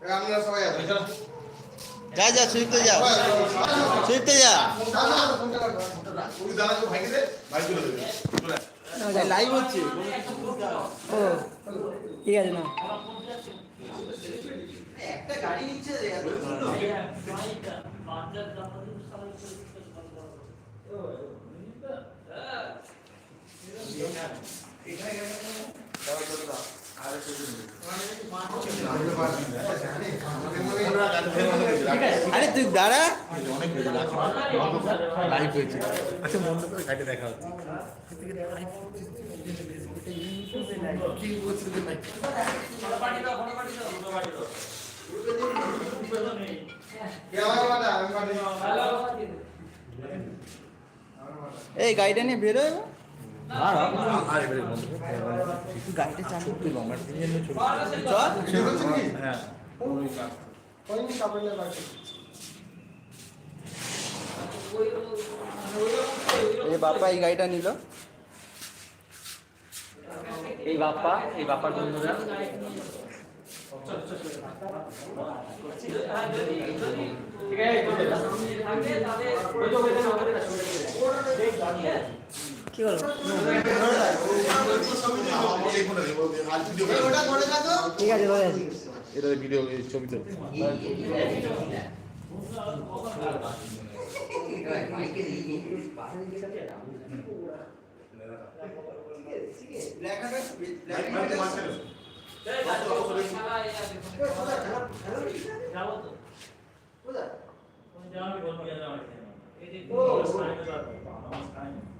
সবাই যা যা সুইফটে যা। সুইফটে যা। লাইভ হচ্ছে। ও ঠিক আছে না একটা গাড়ি নিচ্ছে রে আরে তুই দাঁড়া। লাইভ হয়েছে আচ্ছা বন্ধ করে গাড়ি দেখা হচ্ছে। আমার এই গাড়িটা নিয়ে বেরো গাড়িটা চালু। তুই লম্বা। টিভি এনে ছোট চল হ্যাঁ কোন কাপড়ে বাকি এই বাপ্পা এই গাড়িটা নিল। এই বাপ্পা এই বাপ্পার বন্ধুরা। কি হলো ওটা করে থাকো ঠিক আছে ধরে আছি এটা ভিডিও ছবি তো ব্ল্যাক হ্যান্ড ব্ল্যাক হ্যান্ড প্রমাণ জেগে দিল আমরা গাড়ি ব্ল্যাক অ্যান্ড হোয়াইট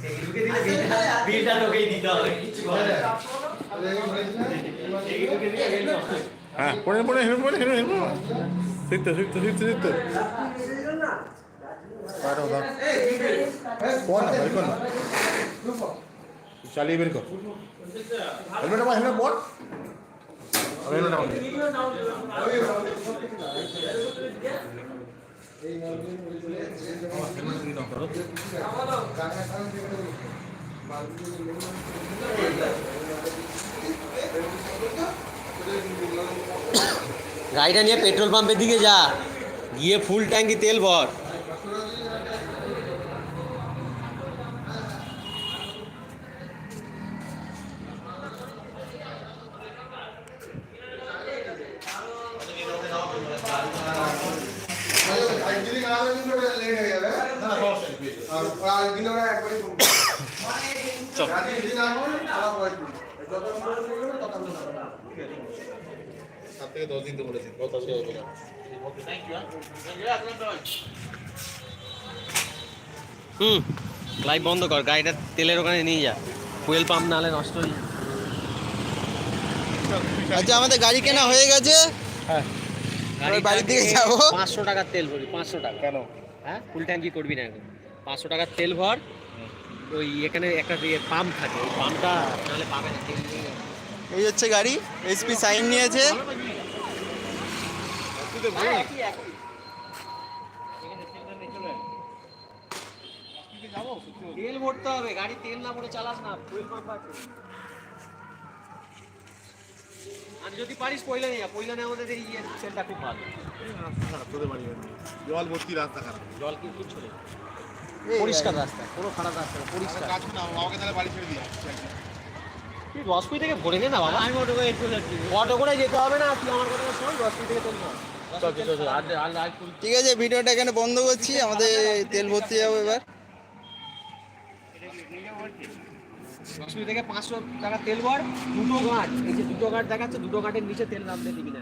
বার কর বিলটা লোকেই দিতে হবে কিছু করে না। হ্যাঁ পড়ে পড়ে হেলমেট পড়ে হেলমেট হেলমেট শিখতে শিখতে শিখতে শিখতে পারো দাও কোন না বের কর না। চালিয়ে বের কর। হেলমেট আমার হেলমেট পর। হেলমেট আমার হেলমেট নিয়ে নাও করো গাড়িটা নিয়ে পেট্রোল পাম্পের দিকে যা গিয়ে ফুল ট্যাঙ্কি তেল ভর একদিনই না হলে কিন্তু ওটা লেট হয়ে যাবে আর আর একদিন ওরা একবারই করবে রাতে যদি না হয় আবার পরে করবে। যত আমরা করবে তত আমরা করবে। সাত থেকে দশ দিন তো বলেছি কত হবে না হুম লাইভ বন্ধ কর গাড়িটা তেলের ওখানে নিয়ে যা। ফুয়েল পাম্প নাহলে নষ্ট হয়ে আচ্ছা আমাদের গাড়ি কেনা হয়ে গেছে। হ্যাঁ। বাড়ির দিকে যাব। পাঁচশো টাকার তেল ভরি পাঁচশো টাকা। কেন? হ্যাঁ? ফুল ট্যাঙ্কি করবি না এখন? পাঁচশো টাকার তেল ভর। ওই এখানে একটা পাম্প থাকে ওই পাম্পটা নাহলে পাবে না তেল নিয়ে এই হচ্ছে গাড়ি এসপি সাইন নিয়েছে। তেল ভরতে হবে গাড়ি তেল না ভরে চালাস না ফুয়েল পাম্প আছে। আর যদি পারিস পয়লা নিয়ে যা পয়লা নিয়ে আমাদের এই তেলটা খুব ভালো। রাস্তা খারাপ তোদের বাড়ি বাড়ি। জল ভর্তি রাস্তা খারাপ জল কি নেই পরিষ্কার রাস্তা। কোনো খারাপ রাস্তা পরিষ্কার। কাজ না আমাকে তাহলে বাড়ি ছেড়ে দিই তুই দশ থেকে ভরে নে না বাবা। আমি অটো করে যাচ্ছি। অটো করে যেতে হবে না তুই আমার কথা শোন দশ থেকে ঠিক আছে ভিডিওটা এখানে বন্ধ করছি আমাদের তেল ভর্তি যাব এবার। থেকে পাঁচশো টাকা তেল ভর দুটো গাঁট। এই যে দুটো গাঁট দেখাচ্ছে দুটো গাঁটের নিচে তেল নামতে দিবি না।